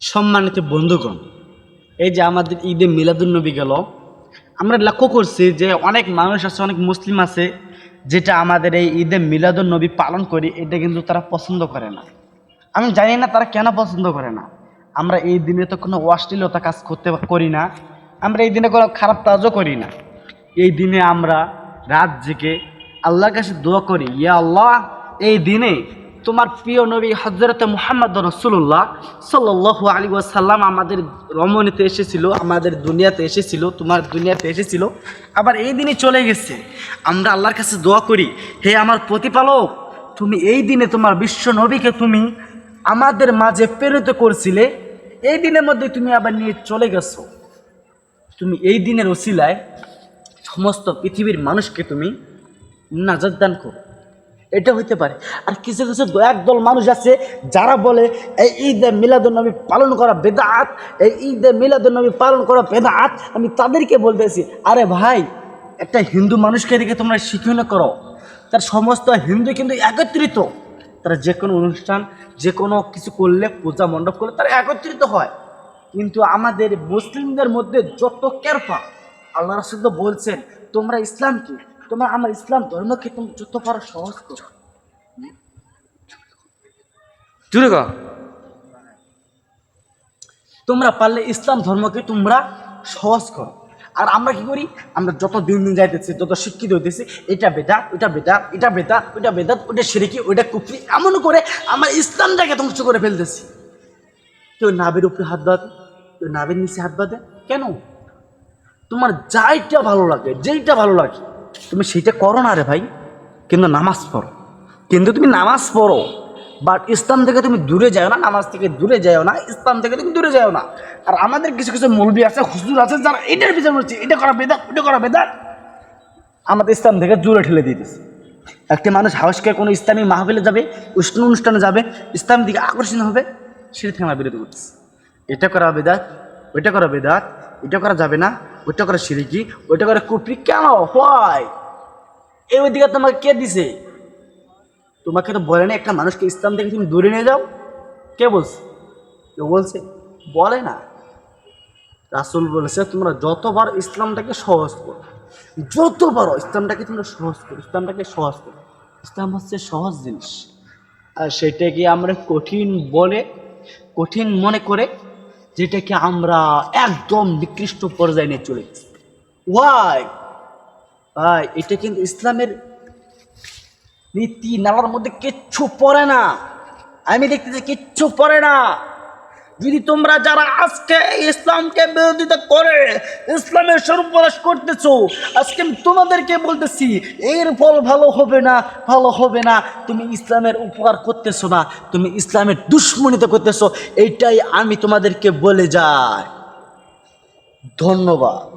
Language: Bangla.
সম্মানিত বন্ধুগণ, এই যে আমাদের ঈদে মিলাদুন্নবী গেল, আমরা লক্ষ্য করছি যে অনেক মানুষ আছে, অনেক মুসলিম আছে, যেটা আমাদের এই ঈদে মিলাদুন্নবী পালন করি, এটা কিন্তু তারা পছন্দ করে না। আমি জানি না তারা কেন পছন্দ করে না। আমরা এই দিনে তো কোনো অশ্লীলতা কাজ করতে করি না, আমরা এই দিনে কোনো খারাপ কাজও করি না। এই দিনে আমরা রাত জেগে আল্লাহর কাছে দোয়া করি, ইয়া আল্লাহ, এই দিনে তোমার প্রিয় নবী হজরত মোহাম্মদ রসুল্লাহ সাল্লু আলী ওয়াসাল্লাম আমাদের রমণীতে এসেছিল, আমাদের দুনিয়াতে এসেছিল, তোমার দুনিয়াতে এসেছিল, আবার এই দিনে চলে গেছে। আমরা আল্লাহর কাছে দোয়া করি, হে আমার প্রতিপালক, তুমি এই দিনে তোমার বিশ্ব নবীকে তুমি আমাদের মাঝে প্রেরিত করছিলে, এই দিনের মধ্যে তুমি আবার নিয়ে চলে গেছো। তুমি এই দিনের ওসিলায় সমস্ত পৃথিবীর মানুষকে তুমি নাজাদ দান করো। এটা হইতে পারে। আর কিছু কিছু একদল মানুষ আছে যারা বলে, এই ঈদে মিলাদুন্নবী পালন করা বেদাত, এই ঈদে মিলাদুন্নবী পালন করা বেদাত। আমি তাদেরকে বলতেছি, আরে ভাই, একটা হিন্দু মানুষকে দেখে তোমরা শিক্ষণ করো। তার সমস্ত হিন্দু কিন্তু একত্রিত। তারা যে কোনো অনুষ্ঠান, যে কোনো কিছু করলে পূজা মণ্ডপ করলে তারা একত্রিত হয়। কিন্তু আমাদের মুসলিমদের মধ্যে যত কেরফা, আল্লাহ রাসুল বলছেন, তোমরা ইসলাম কি? তোমরা আমার ইসলাম ধর্মকে তুমি যত পারো সহজ করো। জুড়ে ক তোমরা পারলে ইসলাম ধর্মকে তোমরা সহজ করো। আর আমরা কি করি? আমরা যত দিন দিন যাইতেছি যত শিক্ষিত হইতেছি এটা বেদা ওটা বেদা এটা বেদা ওইটা বেদাত ওটা সিরিকি ওইটা কুফরি এমন করে আমার ইসলামটাকে ধ্বংস করে ফেলতেছি। কেউ নাবের উপরে হাত বাঁধে কেউ নাবের নিচে হাত বাঁধে। কেন? তোমার যাইটা ভালো লাগে যেইটা ভালো লাগে তুমি সেইটা করো না রে ভাই, কিন্তু নামাজ পড়ো। কিন্তু তুমি নামাজ পড়ো বাট ইসলাম থেকে তুমি দূরে যাও না, নামাজ থেকে দূরে যাও না, ইসলাম থেকে তুমি দূরে যাও না। আর আমাদের কিছু কিছু মৌলবি আছে, হুজুর আছে, যারা এটার পিছনে হচ্ছে এটা করা বেদাত, ওটা করা বেদাত। আমাদের ইসলাম থেকে দূরে ঠেলে দিয়ে দিতেছে একটি মানুষ হাউসকে কোনো ইসলামী মাহফিলে যাবে, উষ্ণ অনুষ্ঠানে যাবে, ইসলাম দিকে আকর্ষণ হবে, সেটা থেকে আমরা বিরত করতেছি। এটা করা বেদাত ওইটা করা বেদাত এটা করা যাবে না, ওইটা করা সিরিকি, ওইটা করা কুপরি কেন? হয় এই ওই ওইদিকে তোমাকে কে দিছে? তোমাকে তো বলে না একটা মানুষকে ইসলাম থেকে তুমি দূরে নিয়ে যাও। কে বলছে? কেউ বলছে? বলে না। রাসুল বলেছে, তোমরা যতবার ইসলামটাকে সহজ করো, যতবার ইসলামটাকে তোমরা সহজ করো, ইসলামটাকে সহজ করো, ইসলাম হচ্ছে সহজ জিনিস। আর সেটাকে আমরা কঠিন বলে, কঠিন মনে করে যেটাকে আমরা একদম নিকৃষ্ট পর্যায়ে নিয়ে চলেছি ওয়াই ভাই, এটা কিন্তু ইসলামের নীতি নালার মধ্যে কিচ্ছু পড়ে না। আমি দেখতেছি কিচ্ছু পড়ে না। যদি তোমরা যারা আজকে ইসলামকে বিরোধিতা করে, ইসলামের সর্বনাশ করতেছ, আজকে আমি তোমাদেরকে বলতেছি, এর ফল ভালো হবে না, ভালো হবে না। তুমি ইসলামের উপকার করতেছো না, তুমি ইসলামের দুশ্মনিত করতেছো, এইটাই আমি তোমাদেরকে বলে যাই। ধন্যবাদ।